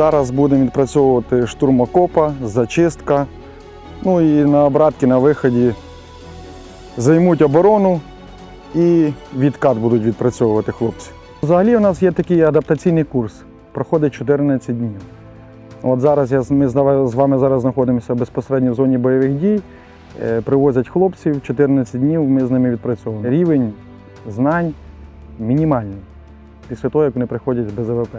Зараз будемо відпрацьовувати штурм окопа, зачистка. Ну і на обратки на виході займуть оборону і відкат будуть відпрацьовувати хлопці. Взагалі у нас є такий адаптаційний курс, проходить 14 днів. От зараз я, ми з вами зараз знаходимося безпосередньо в зоні бойових дій. Е, Привозять хлопців 14 днів, ми з ними відпрацьовуємо. Рівень знань мінімальний після того, як вони приходять з БЗВП.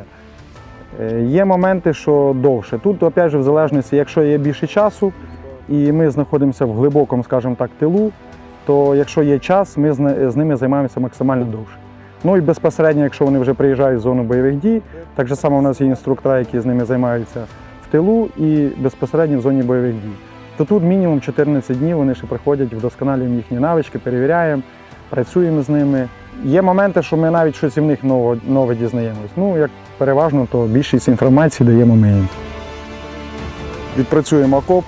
Е, Є моменти, що довше. Тут, опять же, в залежності, якщо є більше часу, і ми знаходимося в глибокому, скажімо так, тилу, то якщо є час, ми з ними займаємося максимально довше. Ну і безпосередньо, якщо вони вже приїжджають в зону бойових дій, так же само у нас є інструктора, які з ними займаються в тилу і безпосередньо в зоні бойових дій. То тут мінімум 14 днів вони ще приходять, вдосконалюємо їхні навички, перевіряємо, працюємо з ними. Є моменти, що ми навіть щось в них нове, нове дізнаємось. Ну, як переважно, то більшість інформації даємо ми їм. Відпрацюємо окоп,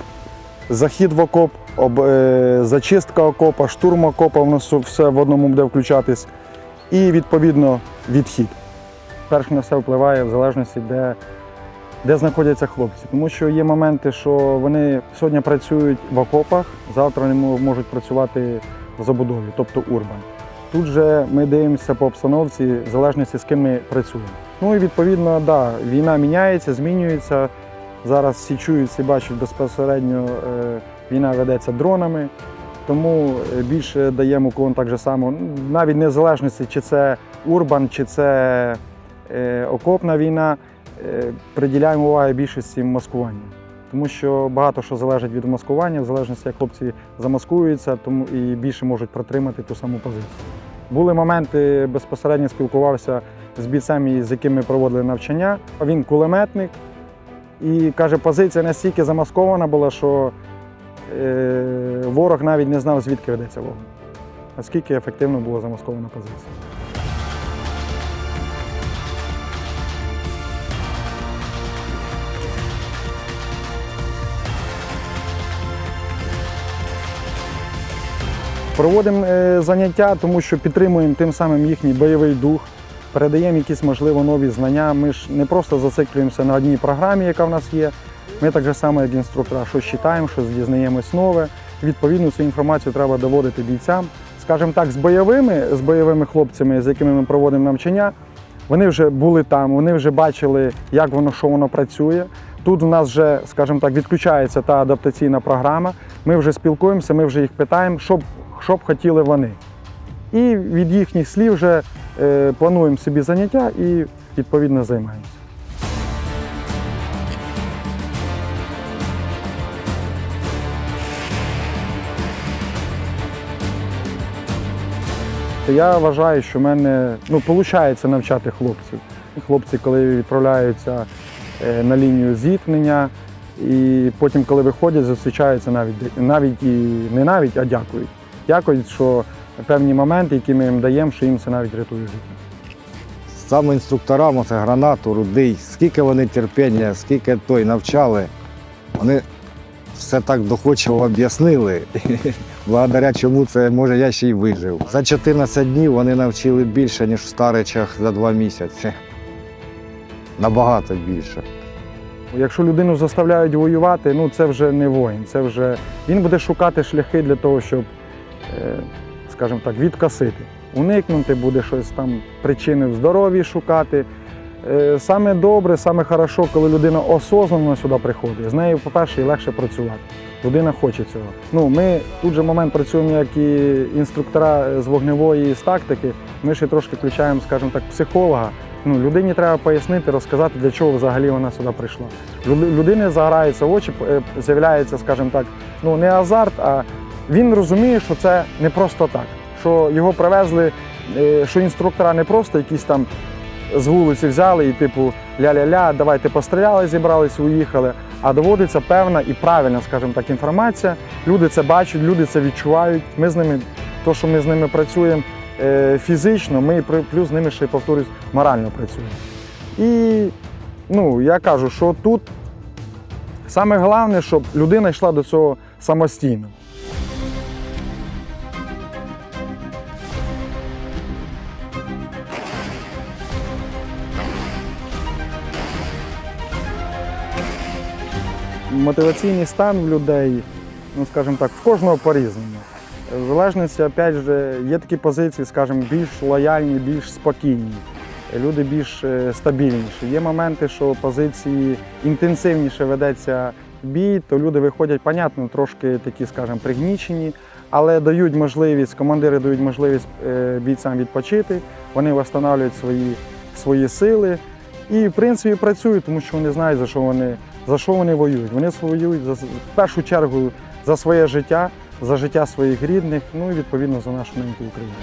захід в окоп, об, е, зачистка окопа, штурм окопа, у нас все в одному буде включатись. І відповідно відхід. Перш на все впливає в залежності, де, де знаходяться хлопці. Тому що є моменти, що вони сьогодні працюють в окопах, завтра вони можуть працювати в забудові, тобто урбан. Тут же ми дивимося по обстановці, в залежності з ким ми працюємо. Ну і відповідно, да, війна міняється, змінюється. Зараз всі чують, всі бачать безпосередньо е, війна ведеться дронами. Тому е, більше даємо уклон так же само, ну, навіть незалежності, чи це урбан, чи це е, окопна війна, приділяємо увагу більшості маскуванню. Тому що багато що залежить від маскування, в залежності, як хлопці замаскуються, тому і більше можуть протримати ту саму позицію. Були моменти, безпосередньо спілкувався з бійцем, з яким ми проводили навчання. Він кулеметник і каже, позиція настільки замаскована була, що е, ворог навіть не знав, звідки ведеться вогонь. Наскільки ефективно була замаскована позиція. Проводимо е, заняття, тому що підтримуємо тим самим їхній бойовий дух, передаємо якісь, можливо, нові знання. Ми ж не просто зациклюємося на одній програмі, яка в нас є. Ми так же само, як інструктора, щось читаємо, щось дізнаємось нове. Відповідно, цю інформацію треба доводити бійцям. Скажімо так, з бойовими, з бойовими хлопцями, з якими ми проводимо навчання, вони вже були там, вони вже бачили, як воно, що воно працює. Тут у нас вже, скажімо так, відключається та адаптаційна програма. Ми вже спілкуємося, ми вже їх питаємо, що б, що б хотіли вони. І від їхніх слів вже плануємо собі заняття і відповідно займаємося. Я вважаю, що в мене ну, виходить навчати хлопців. Хлопці, коли відправляються е, на лінію зіткнення, і потім, коли виходять, зустрічаються навіть навіть і не навіть, а дякують. Дякують, що певні моменти, які ми їм даємо, що їм це навіть рятує життя. Саме інструкторам, це гранату, рудий, скільки вони терпіння, скільки той навчали, вони все так доходчиво об'яснили. Благодаря чому це, може, я ще й вижив. За 14 днів вони навчили більше, ніж в старичах за два місяці. Набагато більше. Якщо людину заставляють воювати, ну це вже не воїн. Це вже він буде шукати шляхи для того, щоб, е, скажімо так, відкосити, уникнути, буде щось там причини в здоров'ї шукати. Е, Саме добре, саме хорошо, коли людина осознанно сюди приходить. З нею, по-перше, легше працювати. Людина хоче цього. Ну, ми тут же момент працюємо як і інструктора з вогневої з тактики. Ми ще трошки включаємо, скажімо так, психолога. Ну, людині треба пояснити, розказати, для чого взагалі вона сюди прийшла. Люд- Людини загораються очі, е, з'являється, скажімо так, ну не азарт, а він розуміє, що це не просто так. Що його привезли, е, що інструктора не просто якісь там з вулиці взяли і, типу, ля-ля-ля, давайте постріляли, зібрались, уїхали. А доводиться певна і правильна, скажімо так, інформація. Люди це бачать, люди це відчувають. Ми з ними, то, що ми з ними працюємо е, фізично, ми плюс з ними ще повторюсь, морально працюємо. І ну, я кажу, що тут саме головне, щоб людина йшла до цього самостійно. Мотиваційний стан в людей, ну скажімо так, в кожного по-різному. В залежності, опять же, є такі позиції, скажімо, більш лояльні, більш спокійні. Люди більш е, стабільніші. Є моменти, що позиції інтенсивніше ведеться бій, то люди виходять, понятно, трошки такі, скажімо, пригнічені, але дають можливість, командири дають можливість е, бійцям відпочити, вони встановлюють свої, свої сили і, в принципі, працюють, тому що вони знають, за що вони, за що вони воюють. Вони воюють за, в першу чергу за своє життя, за життя своїх рідних, ну і відповідно за нашу неньку Україну.